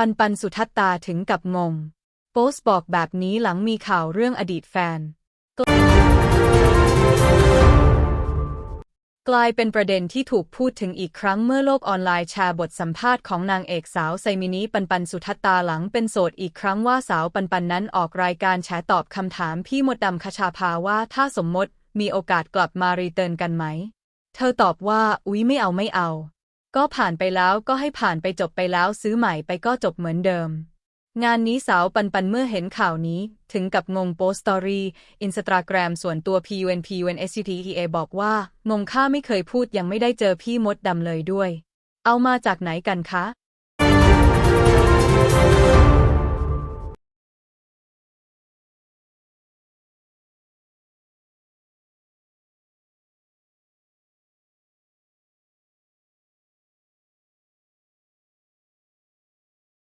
ปันปันสุทัตตาถึงกับงง โพสต์บอกแบบนี้หลังมีข่าวเรื่องอดีตแฟน กลายเป็นประเด็นที่ถูกพูดถึงอีกครั้งเมื่อโลกออนไลน์แชร์บทสัมภาษณ์ของนางเอกสาวไซมินิปันปันสุทัตตาหลังเป็นโสดอีกครั้งว่าสาวปันปันนั้นออกรายการแฉตอบคำถามพี่มดดำคชาภาว่าถ้าสมมติมีโอกาสกลับมารีเทิร์นกันไหม เธอตอบว่าอุ๊ยไม่เอาไม่เอา ก็ผ่านไปแล้วก็ให้ผ่านไปจบไปแล้วซื้อใหม่ไปก็จบเหมือนเดิม งานนี้สาวปันปันเมื่อเห็นข่าวนี้ ถึงกับงงโพสต์สตอรี่อินสตาแกรมส่วนตัว PUNPUNSCTEA บอกว่างงข้าไม่เคยพูดยังไม่ได้เจอพี่มดดำเลยด้วย เอามาจากไหนกันคะ